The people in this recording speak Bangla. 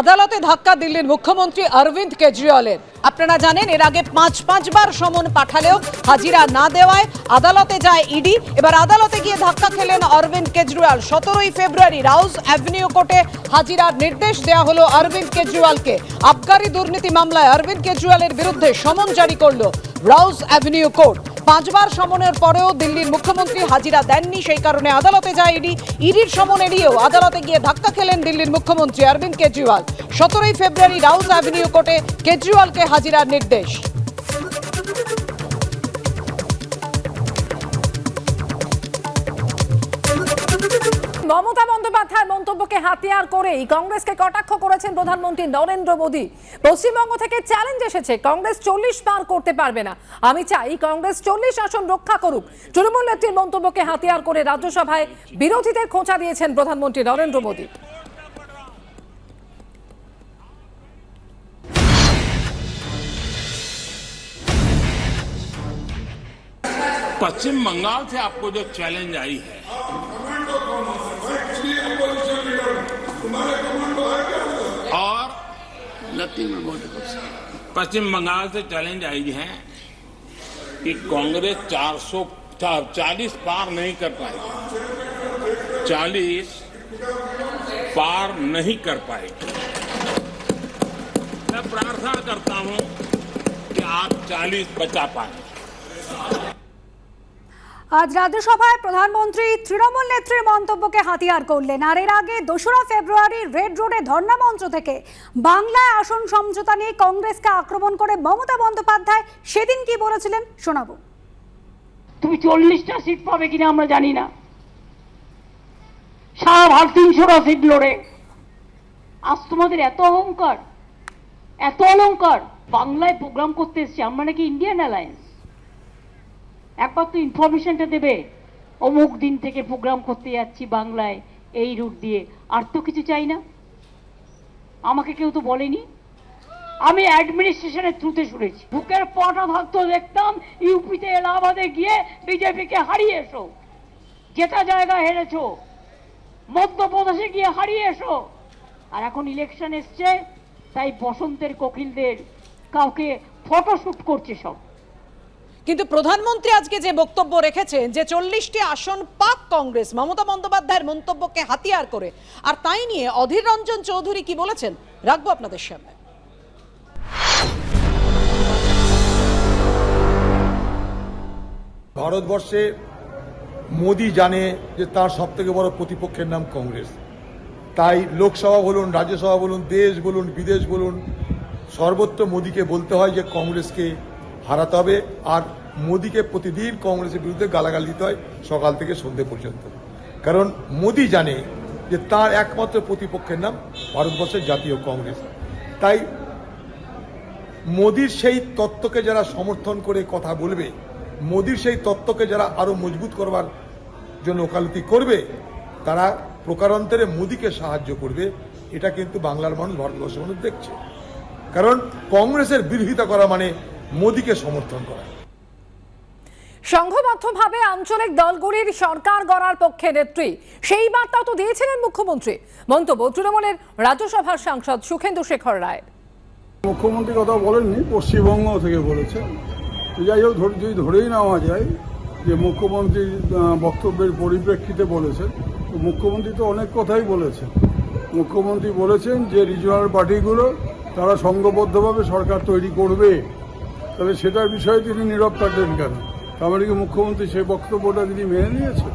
আদালতে ধাক্কা দিল্লির মুখ্যমন্ত্রী অরবিন্দ কেজরিওয়ালের। আপনারা জানেন, এর আগে পাঁচ পাঁচবার সমন পাঠালেও হাজিরা না দেওয়ায় আদালতে যায় ইডি। এবার আদালতে গিয়ে ধাক্কা খেলেন অরবিন্দ কেজরিওয়াল। সতেরোই ফেব্রুয়ারি রাউজ অ্যাভিনিউ কোর্টে হাজিরার নির্দেশ দেওয়া হলো অরবিন্দ কেজরিওয়ালকে। আবগারি দুর্নীতি মামলায় অরবিন্দ কেজরিওয়ালের বিরুদ্ধে সমন জারি করল রাউজ অ্যাভিনিউ কোর্ট। পাঁচবার সমনের পরেও দিল্লির মুখ্যমন্ত্রী হাজিরা দেননি, সেই কারণে আদালতে যায় ইডি। ইডির সমন এড়িয়েও আদালতে গিয়ে ধাক্কা খেলেন দিল্লির মুখ্যমন্ত্রী অরবিন্দ কেজরিওয়াল। সতেরোই ফেব্রুয়ারি রাউজ অ্যাভিনিউ কোর্টে কেজরিওয়ালকে হাজিরার নির্দেশ। মমতা বন্দ্যোপাধ্যায়ের মন্তব্যকে হাতিয়ার করেই কংগ্রেসকে কটাক্ষ করেছেন প্রধানমন্ত্রী নরেন্দ্র মোদী পশ্চিমবঙ্গ থেকে চ্যালেঞ্জ এসেছে কংগ্রেস চল্লিশ পার করতে পারবে না আমি চাই কংগ্রেস চল্লিশ আসন রক্ষা করুক তৃণমূল নেত্রীর মন্তব্যকে হাতিয়ার করে রাজ্যসভায় বিরোধীদের খোঁচা দিয়েছেন প্রধানমন্ত্রী নরেন্দ্র মোদী पश्चिम बंगाल से आपको जो चैलेंज आई है और पश्चिम बंगाल से चैलेंज आई है कि कांग्रेस 400 चालीस पार नहीं कर पाएगी। चालीस पार नहीं कर पाएगी। मैं प्रार्थना करता हूँ कि आप 40 बचा पाए। আজ রাজ্যসভায় প্রধানমন্ত্রী তৃণমূল নেত্রীর মন্তব্যকে হাতিয়ার করলেন আর এর আগে দোসরা ফেব্রুয়ারি রেড রোডে ধর্ণা মঞ্চ থেকে বাংলায় আসন সমঝোতা নিয়ে কংগ্রেসকে আক্রমণ করে মমতা বন্দ্যোপাধ্যায় সেদিন কি বলেছিলেন শোনাবো। তুমি চল্লিশটা সিট পাবে কিনা আমরা জানি না। সারা ভারত তিনশোটা সিট লড়ে। আজ তোমাদের এত অহংকার, এত অলংকার। বাংলায় প্রোগ্রাম করতে এসছি, আমরা নাকি ইন্ডিয়ান অ্যালায়েন্স তো ইনফরমেশনটা দেবে। অমুক দিন থেকে প্রোগ্রাম করতে যাচ্ছি বাংলায়, এই রুট দিয়ে। আর তো কিছু চাই না। আমাকে কেউ তো বলেনি। আমি অ্যাডমিনিস্ট্রেশনের থ্রুতে শুনেছি। বুকের পটা থাকতো দেখতাম, ইউপিতে এলাহাবাদে গিয়ে বিজেপিকে হারিয়ে এসো। যেটা জায়গা হেরেছো, মধ্যপ্রদেশে গিয়ে হারিয়ে এসো। আর এখন ইলেকশন এসছে, তাই বসন্তের কোকিলদের কাউকে ফটোশ্যুট করছে সব। কিন্তু প্রধানমন্ত্রী আজকে যে বক্তব্য রেখেছেন যে চল্লিশটি আসন পাক কংগ্রেস, মমতা বন্দ্যোপাধ্যায়ের মন্তব্যকে হাতিয়ার করে, আর তাই নিয়ে অধীর রঞ্জন চৌধুরী কি বলেছেন, রাখব আপনাদের সামনে। ভারতবর্ষে মোদি জানে যে তার সব থেকে বড় প্রতিপক্ষের নাম কংগ্রেস। তাই লোকসভা বলুন, রাজ্যসভা বলুন, দেশ বলুন, বিদেশ বলুন, সর্বত্র মোদিকে বলতে হয় যে কংগ্রেসকে হারাতে হবে। আর মোদিকে প্রতিদিন কংগ্রেসের বিরুদ্ধে গালাগাল দিতে হয়, সকাল থেকে সন্ধে পর্যন্ত। কারণ মোদী জানে যে তার একমাত্র প্রতিপক্ষের নাম ভারতবর্ষের জাতীয় কংগ্রেস। তাই মোদির সেই তত্ত্বকে যারা সমর্থন করে কথা বলবে, মোদির সেই তত্ত্বকে যারা আরও মজবুত করবার জন্য ওকালতি করবে, তারা প্রকারান্তরে মোদিকে সাহায্য করবে। এটা কিন্তু বাংলার মানুষ, ভারতবর্ষের মানুষ দেখছে। কারণ কংগ্রেসের বিরোধিতা করা মানে মোদিকে সমর্থন করা। সংঘবদ্ধভাবে আঞ্চলিক দলগুলির সরকার গড়ার পক্ষে নেত্রী। সেই বার্তাও তো দিয়েছিলেন মুখ্যমন্ত্রী। মন্তব্য তৃণমূলের রাজ্যসভার সাংসদ সুখেন্দু শেখর রায়। মুখ্যমন্ত্রী কথা বলেননি পশ্চিমবঙ্গ থেকে বলেছে। যাই হোক যদি ধরেই নেওয়া যায় যে মুখ্যমন্ত্রীর আহ, বক্তব্যের পরিপ্রেক্ষিতে বলেছেন তো মুখ্যমন্ত্রী তো অনেক কথাই বলেছেন। মুখ্যমন্ত্রী বলেছেন যে রিজনাল পার্টিগুলো তারা সংঘবদ্ধভাবে সরকার তৈরি করবে। তাহলে সেটার বিষয়ে তিনি নীরব থাকলেন কেন? তার মানে কি মুখ্যমন্ত্রী সেই বক্তব্যটা তিনি মেনে নিয়েছেন?